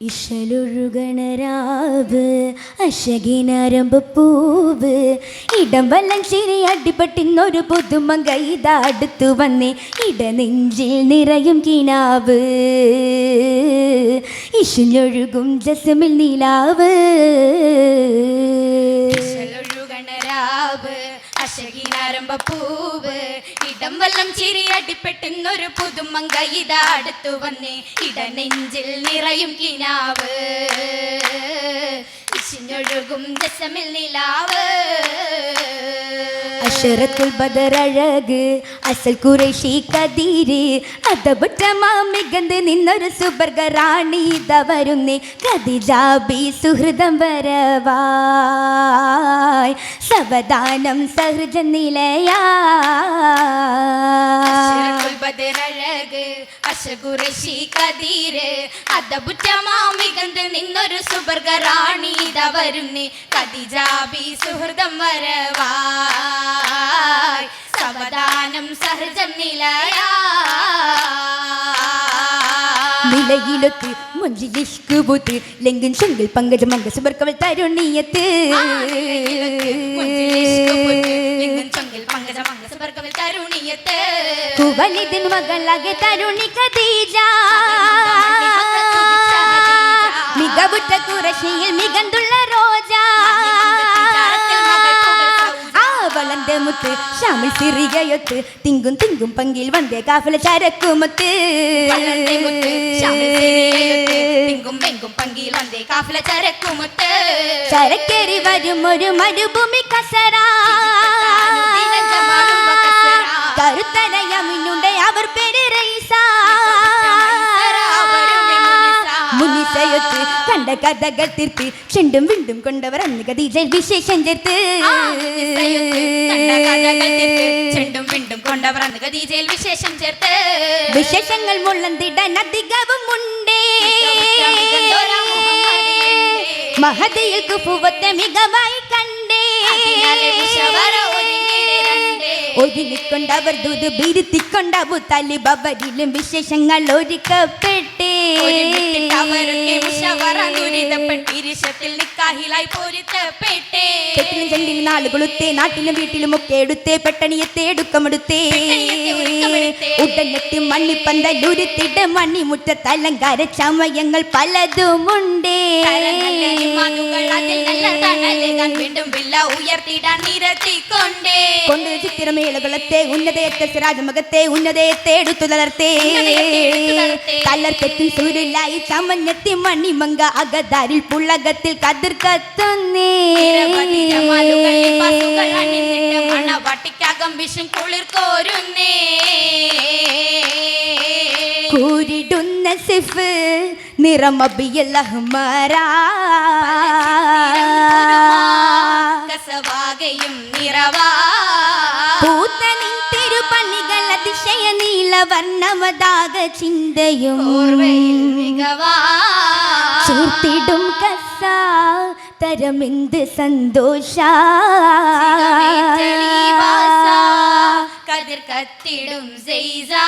ഇഷലൊഴുകണരാവ് അശകിനരമ്പ് പൂവ്. ഇടം വല്ലം ശരി അടിപട്ടിന്നൊരു പുതുമങ്ക ഇതടുത്തു വന്നേ ഇടനെഞ്ചിൽ നിറയും കിനാവ്. ഇഷലൊഴുകും ജസമിൽ നീലാവ്. ഒഴുകണരാവ് അശകിനാരംഭ പൂവ് ഇടം വല്ലം ചിരി അടിപ്പെട്ടെന്നൊരു പുതുമങ്ക ഇതാ അടുത്തു വന്നേ. ഇടനെഞ്ചിൽ നിറയും കിനാവ്. ഇശിഞ്ഞൊഴുകും ദശമിൽ നിലാവ്. അഷറത്തുൽ ബദറഴക് അസൽ കുറേശി കതീര് അതപുറ്റ മാമികന്ത് നിന്നൊരു സുബർഗ റാണി ഇത വരുന്നേ കതിജാബി സുഹൃതം വരവായ്. സവദാനം സഹൃജ നിലയാ ബദറഴക് അശകുറശി കതീര്. അതബുറ്റ മാമികന്ത് നിന്നൊരു സുബർഗ റാണി ഇത വരുന്നേ. കതിജാബി സുഹൃതം വരവായ്. സവധാനം സഹജം നിലയാ നിലയിലൊത്ത് മുഞ്ചിലിഷ്കു ലംഘൻ ശങ്കിൽ പങ്കജ മങ്ക സുബർക്കവൾ തരുണിയത്ത്. കുവലിതിൻ മകളാകെ തരുണി ഖദീജ മികവുറ്റ കുറശിയിൽ മികന്തുള്ള ആ വളന്റെ മുത്ത് ഷാമിൽ സിറികയൊത്ത് തിങ്കും തിങ്കും പങ്കിൽ വந்தே കാഫല ചരക്കുമത്ത്. ചരക്കേറി വരും ഒരു മരുഭൂമി അവർ പേര് റൈസ മുനിസയൊത്ത് കണ്ട കഥകൾ തീർത്ത് ചെണ്ടും വിണ്ടും കൊണ്ടവർ അന്ന് കതീജയിൽ വിശേഷം ചേർത്ത്. ചെണ്ടും വിണ്ടും കൊണ്ടവർ അന്ന് ഖദീജയിൽ വിശേഷം ചേർത്ത്. വിശേഷങ്ങൾ മുള്ളന്തിടാൻ അധികവും ഉണ്ടേ. മഹതിയിൽ കുപ്പുവത്തെ മികവായി കണ്ടേ. ഒരുങ്ങിക്കൊണ്ടവർ ദൂത് ബിരുത്തിക്കൊണ്ടവു തലിബവരിലും വിശേഷങ്ങൾ ഒരുക്കപ്പെട്ടേ ഒരുമിച്ചിട്ട് അവരൊക്കെ വിഷവറ ദുരിതപ്പെട്ടിരിശത്തിൽ നിക്കാഹിലായി പൊരുത്തപ്പെട്ടേ പെട്ടിലും ചെണ്ടിലും നാളുകളുത്തേ നാട്ടിലും വീട്ടിലും ഒക്കെ എടുത്തേ പെട്ടണിയത്തെ എടുക്കമെടുത്തേ പെട്ടണിയത്തെ ഒരുക്കമെടുത്തേ. ഉടനെത്തി മണ്ണിപ്പന്തലുരുത്തിട്ട് മണ്ണിമുറ്റത്ത് അലങ്കാര ചമയങ്ങൾ പലതുമുണ്ടേ തലനല്ലി മധുകൾ അതിൽ നല്ല തണലുകൾ വീണ്ടും വില്ല ഉയർത്തിടാൻ നിരത്തിക്കൊണ്ടേ കൊണ്ട് ചിത്തിരമേളകളത്തെ രാജമുഖത്തെ ഉന്നതയത്തെ സിരാജമകത്തെ ഉന്നതയത്തെ എടുത്തു തളർത്തേ. തളർക്കെത്തും സൂര്യലായി ചമഞ്ഞെത്തി മണിമങ്ക അകതാരിൽ പുള്ളകത്തിൽ കതിർ കത്തുന്നേ. മണവാട്ടിക്കകം വിഷും കുളിർ കോരുന്നേ. കൂരിടുന്ന സിഫ് നിറമബിയല്ലഹ്മരാ കസവാകയും നിറവാ. வண்ணமதாக சிந்தையும் சூத்திடும் கசா தரமிந்து சந்தோஷா. கதிர் கத்திடும் செய்சா.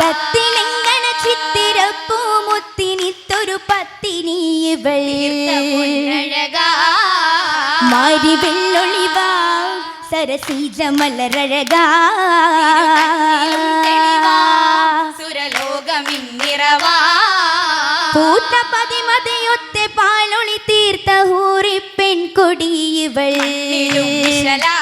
கத்திலிங்கன சித்திரப்பூ முத்தினித்தொரு பத்தினி இவள். மாறிவில் സരസീജ മലരഴകാ. സുരലോകമിന്നിറവാ. പൂത്ത പതിമതയൊത്തെ പാലൊളി തീർത്ത ഹൂറി പെൺകൊടി ഇവൾ. വിശലാ.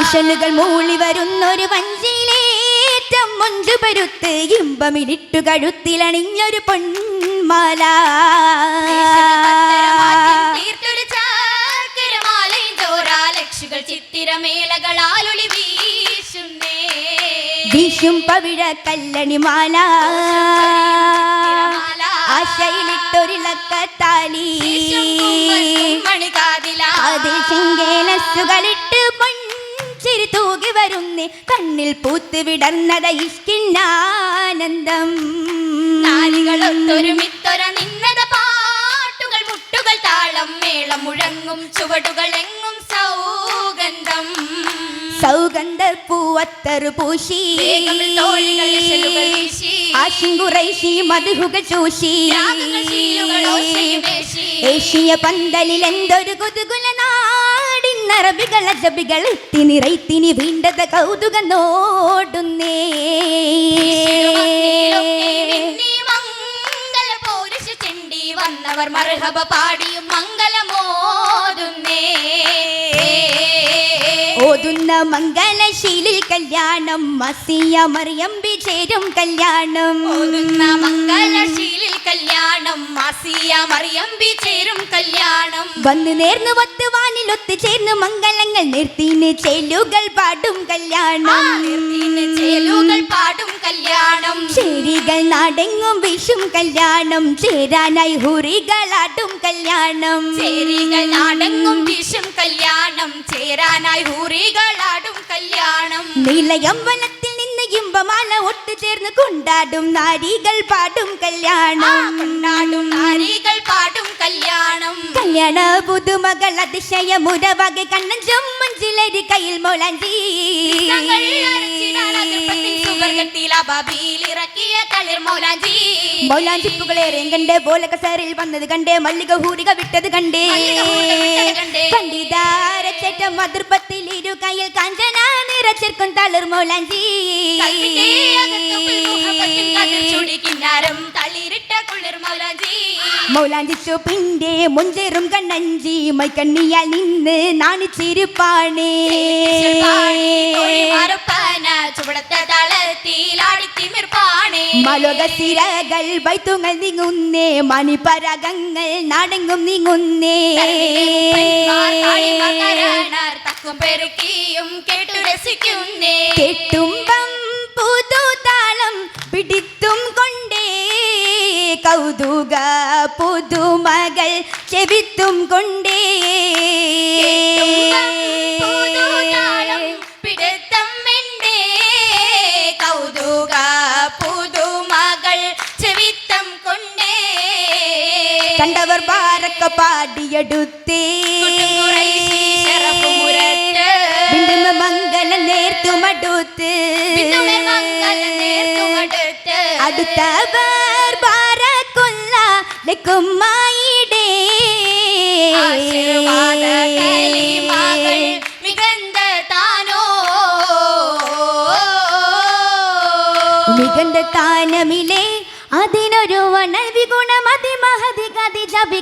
ഇഷലുകൾ മൂളി വരുന്നൊരു വഞ്ചിയിലേറ്റം മുഞ്ചു പരുത്ത് ഇമ്പമിരിട്ടു കഴുത്തിലണിഞ്ഞൊരു പൊന്മാല. ചിത്തിരമേളകളാലൊളി വീശുന്നേ. വീശും പവിഴ കല്ലണിമാല. ആശയിലിട്ടൊരിളക്കത്താലി. അതിൽ ചിങ്കേലസുകളിട്ട് പൊൻചിരി തൂകി വരുന്നേ. കണ്ണിൽ പൂത്ത് വിടർന്നത ഇഷ്കിന്നാനന്ദം നാരികളൊത്തൊരുമിത്തൊര നിന്നത പാട്ടുകൾ മുട്ടുകൾ താളം മേളം മുഴങ്ങും ചുവടുകൾ എങ്ങും സൗഗന്ധം സൗഗന്ധ പൂവത്തറു പൂശി ആശിങ്കുറൈശി മധുഹുക ചൂശി. ഏഷ്യ പന്തലിൽ എന്തൊരു കുതുകുല നാടിന്നറബികൾ അജബികൾ എത്തി നിറയ്ത്തിനി വീണ്ടത കൗതുക നോടുന്നേ വന്നവർ മർഹബ പാടിയും മംഗലമോതുന്നേ. ഓതുന്ന മംഗലശീലിൽ കല്യാണം മസിയ മറിയമ്പി ചേരും കല്യാണം. ഓതുന്ന മംഗലശീലിൽ കല്യാണം മസിയ മറിയമ്പി വന്ന് നേർന്നു വത്ത് വാനിൽ ഒത്തുചേർന്ന് മംഗളങ്ങൾ നിർത്തിന് ചേലുകൾ പാടും കല്യാണം. ചേലുകൾ പാടും കല്യാണം. ചേരികൾ നാടെങ്ങും വിഷും കല്യാണം. ചേരാനായി ഹുറികളാടും കല്യാണം. ചേരികൾ നാടെങ്ങും വിഷും കല്യാണം. ചേരാനായി ഹുറികളാടും കല്യാണം. നിലയം ഇമ്പമാല ഒത്തുചേർന്ന് കൊണ്ടാടും നാരികൾ പാടും കല്യാണം. കൊണ്ടാടും നാരികൾ പാടും കല്യാണം. കല്യാണ പുതുമകൾ അതിശയമുരവകെ കണ്ണൻ ചുമ്മഞ്ചിലരി കയ്യിൽ മൊളഞ്ചി. പോലെ കസേരയിൽ വന്നത് കണ്ടേ മല്ലിക ഹൂരിക വിട്ടത് കണ്ടേ. കണ്ടിതാരച്ചേറ്റം മതിർപ്പത്തിൽ ഇരു കയ്യിൽ കാഞ്ചന നിറച്ചിർക്കും തളിർ മൗലാഞ്ചി മൗലാഞ്ചി. ചുപ്പിന്റെ മുഞ്ചേറും കണ്ണഞ്ചി മൈക്കണ്ണിയാൽ നിന്ന് നാണി മലോകസിരകൾ വൈത്തുങ്ങൾ നീങ്ങുന്നേ മണിപരകങ്ങൾ നാടെങ്ങും നീങ്ങുന്നേ. പെരുക്കിയും കേട്ടു രസിക്കുന്നേ. കെട്ടുമ്പം പുതുതാളം പിടിത്തും കൊണ്ടേ. കൗതുക പുതുമകൾ ചെവിത്തും കൊണ്ടേ. കണ്ടവർ പാരക്ക പാടിയെടുത്തേ. മംഗലം നേർത്തുമടുത്ത്. അടുത്തവർ ബാരക്കുള്ള അതിനൊരു വണവി ഗുണം കതി ജപി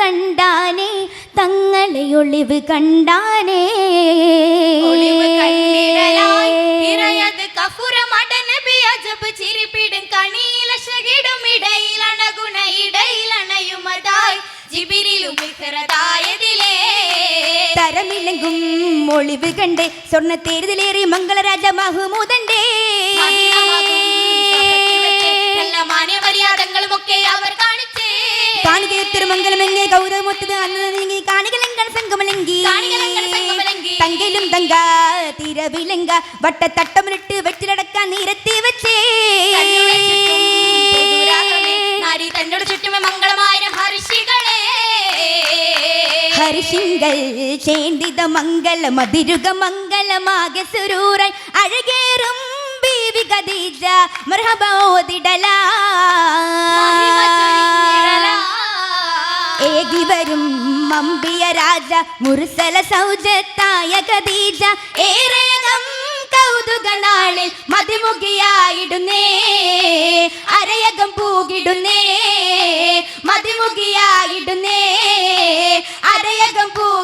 കണ്ടാനേ തങ്ങളെ ഒളിവ് കണ്ടാനേ. തരമില്ലെങ്കും ഒളിവ് കണ്ട് സ്വർണ തേരുതിലേറി മംഗളരാജ കാണിച്ചേ. കാണികത്തൊരു മംഗലമെങ്ങെ ഗൗരവമൊത്തത് അന്ന് നീങ്ങി കാണികളെങ്കൺ സംഗമലങ്കി. തങ്കലും തങ്ക തിരവിലങ്ക വട്ടത്തട്ടമിട്ട് വെറ്റിലടക്കാൻ നിരത്തി ചേന്തിത മംഗല മതിരുക മംഗലമാകെ സുരൂറൻ അഴകേറും ബീവി ഖദീജ. മർഹബ ഓതിടലാ. മഹിമ ചൊരിഞ്ഞിടലാ. ഏകി വരും മമ്പിയ രാജ. മുർസല സൗജത്തായ ഖദീജ. ഏറേകം കൗതുക നാളിൽ മതിമുഖിയായിടുന്നേ. അരയകം പൂകിടുന്നേ. മതിമുഖിയായിടുന്നേ.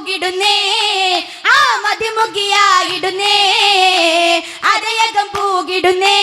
പൂകിടുന്നേ ആ മതിമുഖിയായിടുന്നേ അതയകം പൂകിടുന്നേ.